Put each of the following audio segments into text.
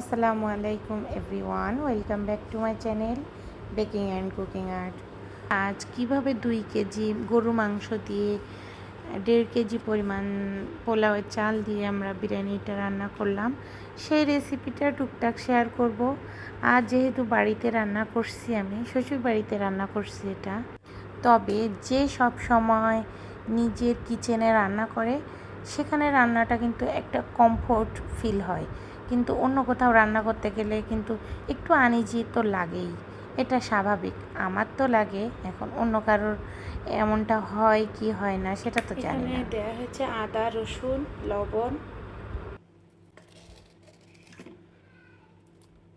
আসসালামু আলাইকুম everyone welcome back to my channel baking and cooking art আজ কীভাবে দুই কেজি গরু মাংস দিয়ে দেড় কেজি পরিমাণ পোলাওয়ের চাল দিয়ে আমরা বিরিয়ানিটা রান্না করলাম, সেই রেসিপিটা টুকটাক শেয়ার করব। আর যেহেতু বাড়িতে রান্না করছি আমি, শ্বশুর বাড়িতে রান্না করছি এটা। তবে যে সব সময় নিজের কিচেনে রান্না করে, সেখানে রান্নাটা কিন্তু একটা কমফোর্ট ফিল হয়। কিন্তু অন্য কোথাও রান্না করতে গেলে কিন্তু একটু আনিজি তো লাগেই। এটা স্বাভাবিক। আমার তো লাগে এখন অন্য কারোর এমনটা হয় কি হয় না সেটা তো জানি না। দেওয়া হচ্ছে আদা রসুন লবণ।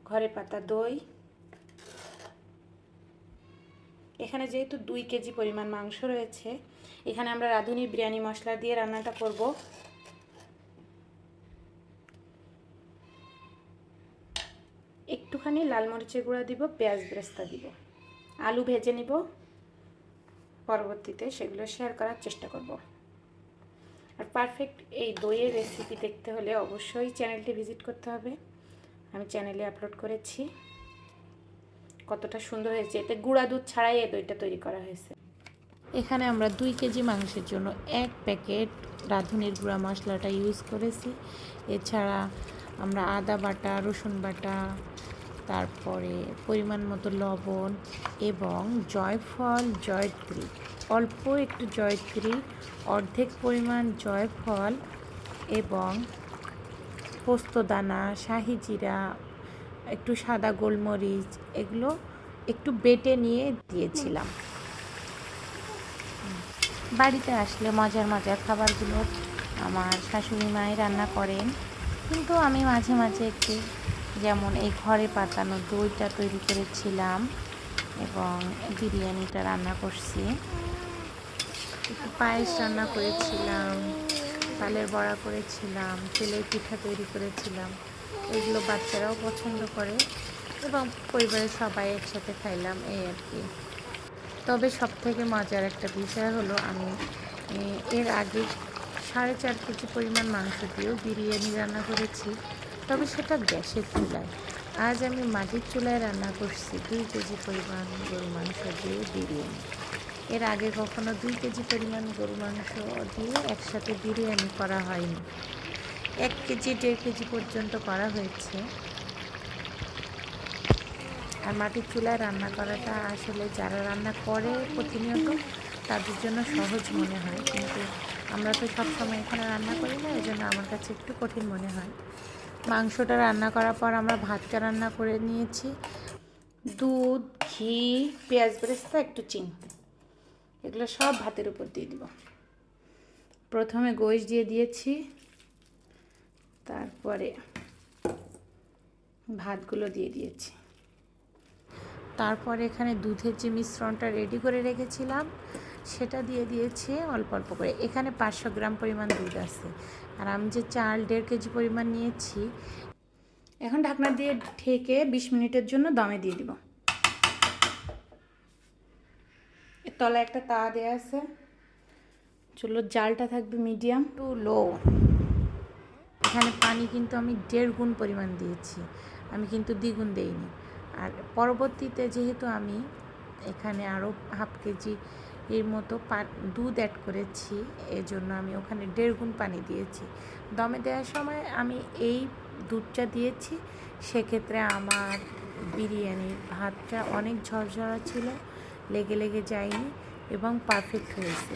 ঘরে পাতা দই। এখানে যেহেতু দুই কেজি পরিমাণ মাংস রয়েছে এখানে আমরা রাঁধুনি বিরিয়ানি মশলা দিয়ে রান্নাটা করব। একটুখানি লাল মরিচের গুঁড়া দিব, পেঁয়াজ বেরেস্তা দিব। আলু ভেজে নিব। পরবর্তীতে সেগুলো শেয়ার করার চেষ্টা করব। আর পারফেক্ট এই দইয়ের রেসিপি দেখতে হলে অবশ্যই চ্যানেলটি ভিজিট করতে হবে। আমি চ্যানেলে আপলোড করেছি। কতটা সুন্দর হয়েছে। এতে গুঁড়া দুধ ছাড়াই এই দইটা তৈরি করা হয়েছে। এখানে আমরা দুই কেজি মাংসের জন্য এক প্যাকেট রাঁধুনির গুঁড়া মশলাটা ইউজ করেছি। এছাড়া আমরা আদা বাটা, রসুন বাটা তারপরে পরিমাণ মতো লবণ এবং জয়ফল, জয়ত্রী। অল্প একটু জয়ত্রী, অর্ধেক পরিমাণ জয়ফল এবং পোস্তদানা শাহি জিরা একটু সাদা গোলমরিচ, এগুলো একটু বেটে নিয়ে দিয়েছিলাম। বাড়িতে আসলে মজার মজার খাবারগুলো আমার শাশুড়ি মাই রান্না করেন, কিন্তু আমি মাঝে মাঝে একটু যেমন এই ঘরে পাতানো দইটা তৈরি করেছিলাম এবং বিরিয়ানিটা রান্না করছি। একটু পায়েস রান্না করেছিলাম তালের বড়া করেছিলাম, তেলের পিঠা তৈরি করেছিলাম। এগুলো বাচ্চারাও পছন্দ করে এবং পরিবারের সবাই একসাথে খাইলাম, এই আর কি। তবে সব থেকে মজার একটা বিষয় হলো আমি এর আগে সাড়ে চার কেজি পরিমাণ মাংস দিয়েও বিরিয়ানি রান্না করেছি। তবে সেটা গ্যাসের চুলায়। আজ আমি মাটির চুলায় রান্না করছি দুই কেজি পরিমাণ গরু মাংস দিয়ে বিরিয়ানি। এর আগে কখনো দুই কেজি পরিমাণ গরু মাংস দিয়ে একসাথে বিরিয়ানি করা হয়নি। এক কেজি, দেড় কেজি পর্যন্ত করা হয়েছে। আর মাটির চুলায় রান্না করাটা আসলে যারা রান্না করে প্রতিনিয়ত, তাদের জন্য সহজ মনে হয়। কিন্তু আমরা তো সবসময় এখানে রান্না করি না এই জন্য আমার কাছে একটু কঠিন মনে হয়। মাংসটা রান্না করার পর আমরা ভাতটা রান্না করে নিয়েছি। দুধ, ঘি, পেঁয়াজ বেরেস্তা, একটু চিনি। এগুলো সব ভাতের উপর দিয়ে দিব। প্রথমে গোশ দিয়ে দিয়েছি। তারপরে ভাতগুলো দিয়ে দিয়েছি। তারপর এখানে দুধের যে মিশ্রণটা রেডি করে রেখেছিলাম সেটা দিয়ে দিয়েছি অল্প অল্প করে। এখানে পাঁচশো গ্রাম পরিমাণ দুধ আছে। আর আমি যে চাল দেড় কেজি পরিমাণ নিয়েছি, এখন ঢাকনা দিয়ে ঢেকে বিশ মিনিটের জন্য দমে দিয়ে দিব। তলায় একটা তা দেওয়া আছে। চুলোর জালটা থাকবে মিডিয়াম টু লো। এখানে পানি কিন্তু আমি দেড় গুণ পরিমাণ দিয়েছি। আমি কিন্তু দ্বিগুণ দেইনি। আর পরবর্তীতে যেহেতু আমি এখানে আরও হাফ কেজি এর মতো দুধ অ্যাড করেছি। এজন্য আমি ওখানে দেড় গুণ পানি দিয়েছি। দমে দেওয়ার সময় আমি এই দুধটা দিয়েছি। সেক্ষেত্রে আমার বিরিয়ানির ভাতটা অনেক ঝরঝরা ছিল, লেগে লেগে যায়নি এবং পারফেক্ট হয়েছে।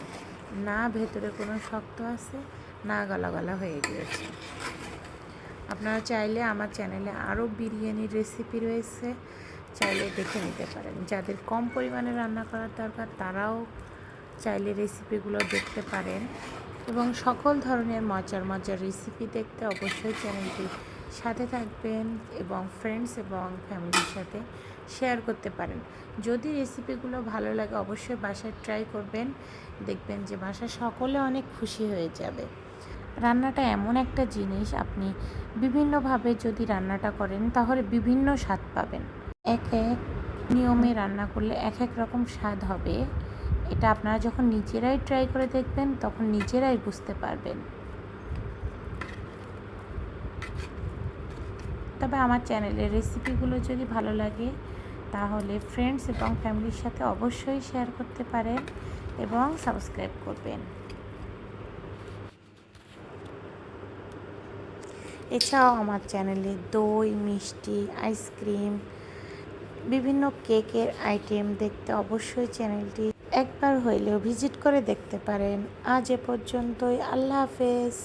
না ভেতরে কোনো শক্ত আছে, না গলা গলা হয়ে গিয়েছে। আপনারা চাইলে আমার চ্যানেলে আরও বিরিয়ানির রেসিপি রয়েছে। চাইলে দেখে নিতে পারেন। যাদের কম পরিমাণে রান্না করার দরকার, তারাও চাইলে রেসিপিগুলো দেখতে পারেন এবং সকল ধরনের মজার মজার রেসিপি দেখতে অবশ্যই চ্যানেলটি সাথে থাকবেন এবং ফ্রেন্ডস এবং ফ্যামিলির সাথে শেয়ার করতে পারেন। যদি রেসিপিগুলো ভালো লাগে, অবশ্যই বাসায় ট্রাই করবেন। দেখবেন যে বাসা সকলে অনেক খুশি হয়ে যাবে। রান্নাটা এমন একটা জিনিস, আপনি বিভিন্নভাবে যদি রান্নাটা করেন, তাহলে বিভিন্ন স্বাদ পাবেন। এক এক নিয়মে রান্না করলে এক এক রকম স্বাদ হবে। এটা আপনারা যখন নিজেরাই ট্রাই করে দেখবেন, তখন নিজেরাই বুঝতে পারবেন। তবে আমার চ্যানেলের রেসিপিগুলো যদি ভালো লাগে, তাহলে ফ্রেন্ডস এবং ফ্যামিলির সাথে অবশ্যই শেয়ার করতে পারেন এবং সাবস্ক্রাইব করবেন। এছাড়াও আমার চ্যানেলে দই, মিষ্টি আইসক্রিম বিভিন্ন কেকের আইটেম দেখতে অবশ্যই চ্যানেলটি একবার হইলেও ভিজিট করে দেখতে পারেন। আজ এ পর্যন্তই, আল্লাহ হাফেজ।